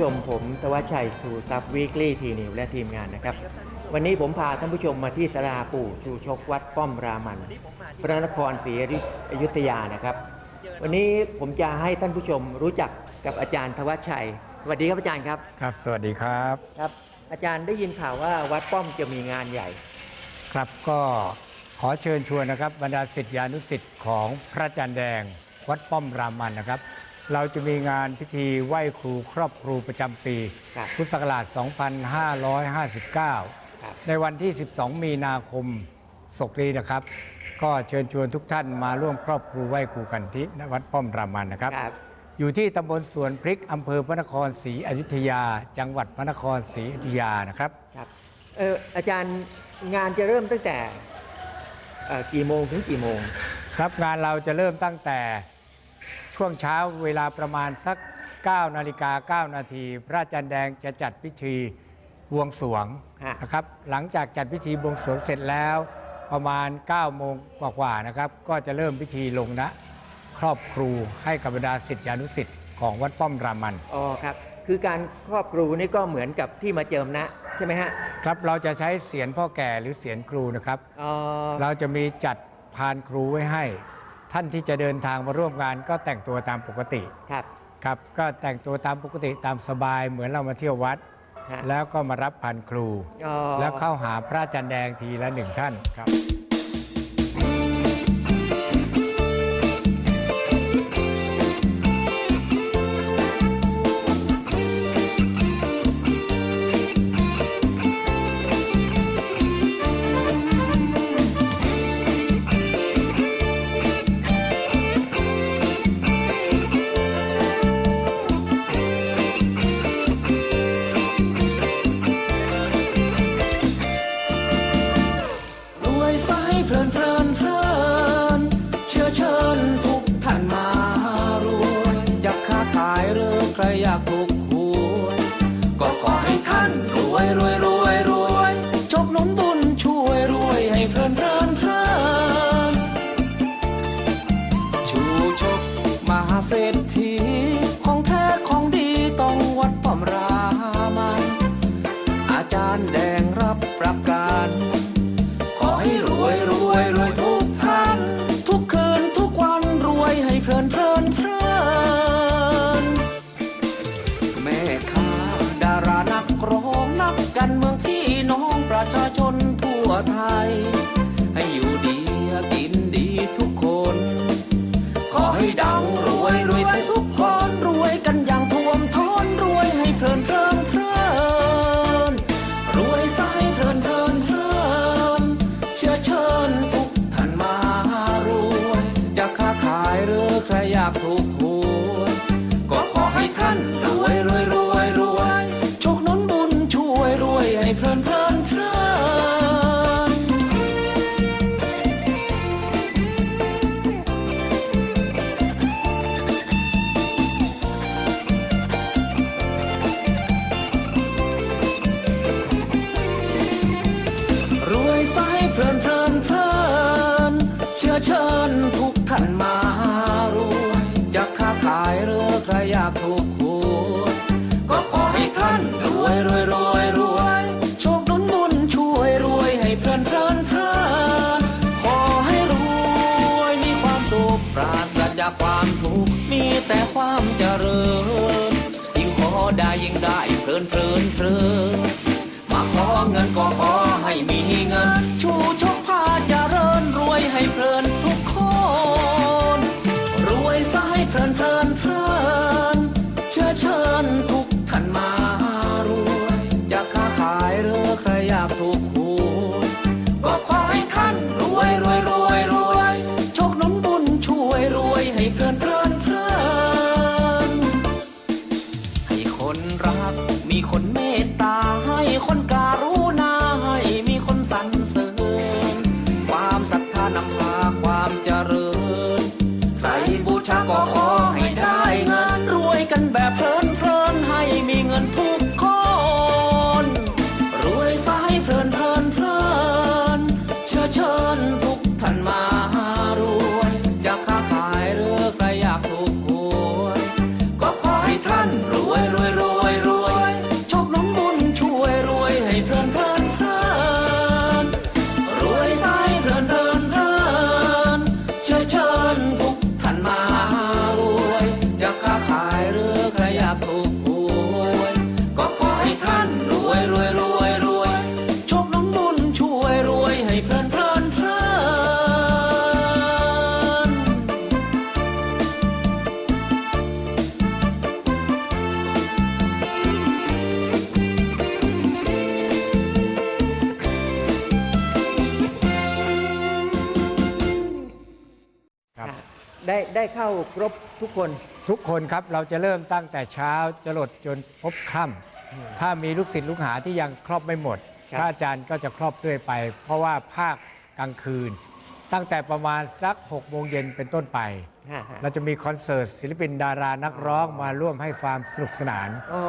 ชมผมตวัชชัยชูทรัพย์วีคลี่ทีนิวและทีมงานนะครับ วันนี้ผมพาท่านผู้ชมมาที่สลาปู่ชูชกวัดป้อมรามันพระนครศรีอยุธยานะครับ วันนี้ผมจะให้ท่านผู้ชมรู้จักกับอาจารย์ทวัชชัยสวัสดีครับอาจารย์ครับครับ สวัสดีครับครับ อาจารย์ได้ยินข่าวว่าวัดป้อมจะมีงานใหญ่ ครับก็ขอเชิญชวนนะครับบรรดาศิษยานุศิษย์ของพระจันทร์แดง วัดป้อมรามันนะครับ เราจะมีงานพิธีไหว้ครูครอบครูประจำปี ครับพุทธศักราช2559ครับในวันที่ 12 มีนาคมศกนี้นะครับ ก็เชิญชวนทุกท่านมาร่วมครอบครูไหว้ครูกันที่วัดป้อมรามันนะครับ ครับ อยู่ที่ตำบลสวนพริกอำเภอพระนครศรีอยุธยา จังหวัดพระนครศรีอยุธยานะครับ ครับเอออาจารย์งานจะเริ่มตั้งแต่เอ่อกี่โมงถึงกี่โมง ครับงานเราจะเริ่มตั้งแต่ ช่วงเช้าเวลาประมาณสัก 9 นาฬิกา 9 นาที พระจันทร์แดงจะจัดพิธีบวงสรวงฮะนะครับ หลังจากจัดพิธีบวงสรวงเสร็จแล้ว ประมาณ 9 โมงกว่าๆนะครับ ก็จะเริ่มพิธีลงนะ ครอบครูให้กับบรรดาศิษยานุศิษย์ของวัดป้อมรามันอ๋อครับ คือการครอบครูนี่ก็เหมือนกับที่มาเจิมนะใช่ไหมฮะครับเราจะใช้เสียนพ่อแก่หรือเสียนครูนะครับอ๋อเราจะมีจัดพานครูไว้ให้ ท่านที่จะเดินทางมาร่วมงานก็แต่งตัวตามปกติครับ ครับ ก็แต่งตัวตามปกติตามสบายเหมือนเรามาเที่ยววัด ฮะแล้วก็มารับพันครู อ๋อ แล้วเข้าหาพระจันทร์แดงทีละหนึ่งท่านครับ เพลินเพลิน ใครอยากถูกหวยก็ขอให้ท่านรวยรวยรวย ถูกขูดก็ขอให้ท่านรวยรวยรวยรวย โชคดุนบุญช่วยรวยให้เพลินเพลินเพลินขอให้รวยมีความสุขปราศจากความทุกข์มีแต่ความเจริญยิ่งขอได้ยิ่งได้เพลินเพลินเพลิน ชิญ ได้ได้เข้าครบทุกคน ทุกคนครับเราจะเริ่มตั้งแต่เช้าจะหลดจนพบค่ำถ้ามีลูกศิษย์ลูกหาที่ยังครอบไม่หมดครับ พระอาจารย์ก็จะครอบเรื่อยไป เพราะว่าภาคกลางคืน ตั้งแต่ประมาณสัก6โมงเย็นเป็นต้นไปฮะฮะเราจะมีคอนเสิร์ตศิลปินดารานักร้องมาร่วมให้ความสนุกสนาน อ๋อ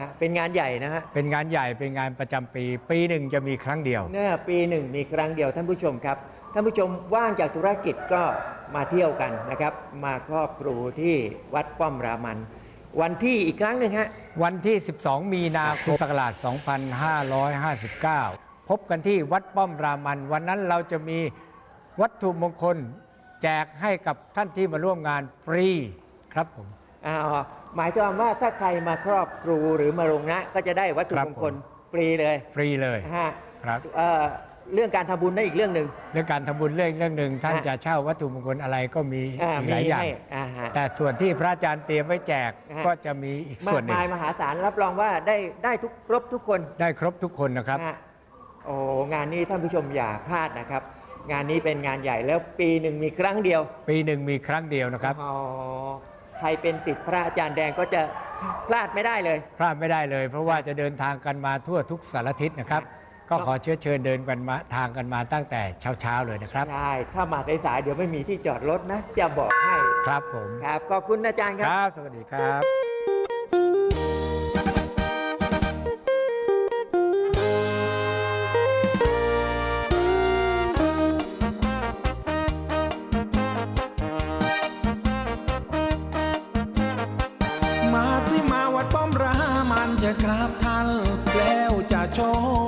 ฮะเป็นงานใหญ่นะฮะเป็นงานใหญ่เป็นงานประจำปี ปีหนึ่งจะมีครั้งเดียว เนี่ยปีหนึ่งมีครั้งเดียวท่านผู้ชมครับ ท่านผู้ชมว่างจากธุรกิจก็มาเที่ยวกันนะครับ มาครอบครูที่วัดป้อมรามัน วันที่อีกครั้งหนึ่งฮะ วันที่ 12 มีนาคมพุทธศักราช2559 พบกันที่วัดป้อมรามัน วันนั้นเราจะมีวัตถุมงคลแจกให้กับท่านที่มาร่วมงานฟรีครับผมอ่าหมายความว่าถ้าใครมาครอบครูหรือมาลงนะ ก็จะได้วัตถุครับมงคลผมฟรีเลยฟรีเลยฮะครับเอ่อ เรื่องการทำบุญนั่นอีกเรื่องหนึ่งเรื่องการทำบุญเรื่องเรื่องหนึ่งท่านฮะจะเช่าวัตถุมงคลอะไรก็มีอ่าอีกมีหลายอย่าง ให้อ่าฮะ แต่ส่วนที่พระอาจารย์เตรียมไว้แจกฮะก็จะมีอีกมาส่วนกหนึ่งมายมหาศาลรับรองว่าได้ได้ทุกครบทุกคน ได้ครบทุกคนนะครับฮะโอ้งานนี้ท่านผู้ชมอย่าพลาดนะครับ งานนี้เป็นงานใหญ่แล้วปีหนึ่งมีครั้งเดียวปีหนึ่งมีครั้งเดียวนะครับอ๋อใครเป็นติดพระอาจารย์แดงก็จะพลาดไม่ได้เลย พลาดไม่ได้เลย เพราะว่าจะเดินทางกันมาทั่วทุกสารทิศนะครับ ก็ขอเชื้อเชิญเดินกันมาทางกันมาตั้งแต่เช้าๆเลยนะครับ ใช่ ถ้ามาสายๆเดี๋ยวไม่มีที่จอดรถนะ จะบอกให้ ครับผมครับ ขอบคุณอาจารย์คครับ รับ สวัสดีครับ มาสิมาวัดป้อมรามันจะกราบท่านแล้วจะโชค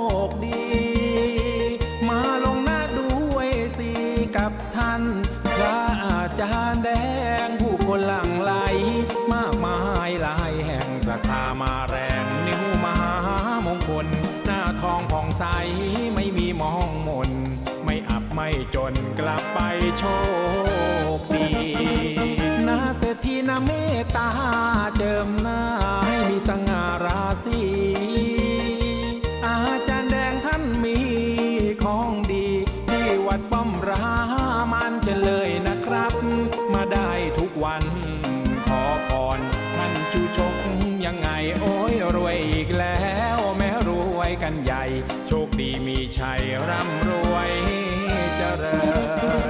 ใสไม่มีมองมน ไม่อับไม่จนกลับไปโชคดีนาเศรษฐีนาเมตตาเจิมหน้าให้มีสง่าราศี นใหญ่ โชคดีมีชัยร่ำรวยเจริ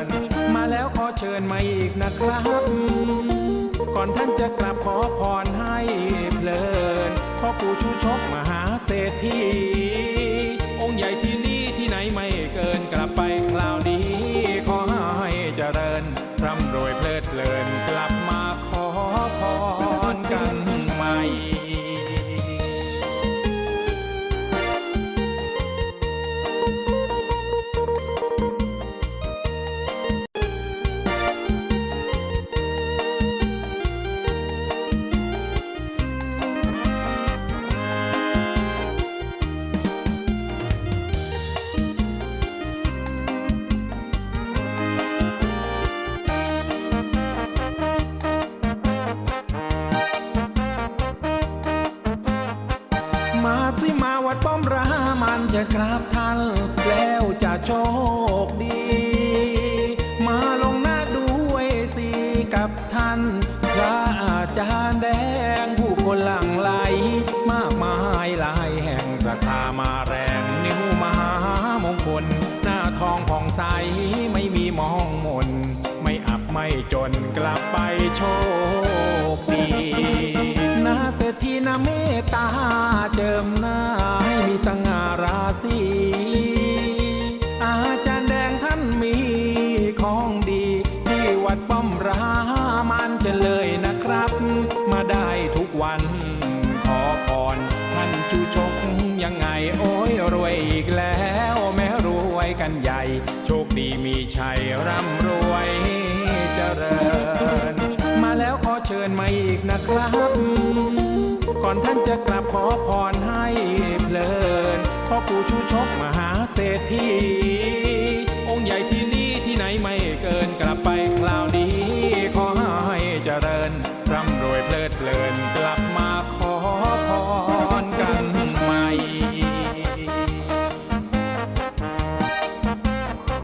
ญ มาแล้วขอเชิญมาอีกนะครับ ก่อนท่านจะกลับขอพรให้ มันจะกราบท่านแล้วจะโชคดี มาลงหน้าด้วยสิกับท่าน พระอาจารย์แดงผู้คนหลั่งไหล มากมายหลายแห่งศรัทามาแรงนิ้วมหามงคล หน้าทองผ่องใสไม่มีมองมน ไม่จนกลับไปโชคดีนาเศรษฐีนาเมตตาเจิมหน้าให้มีสง่าราศีอาจารย์แดงท่านมีของดี ที่วัดป้อมรามันจะเลยนะครับ มาได้ทุกวัน ขอพรท่านชูชกยังไงโอ้ยรวยอีกแล้ว แม้รวยกันใหญ่ โชคดีมีชัยร่ำรวย ริญ มาแล้วขอเชิญมาอีกนะครับ ก่อนท่านจะกลับขอพร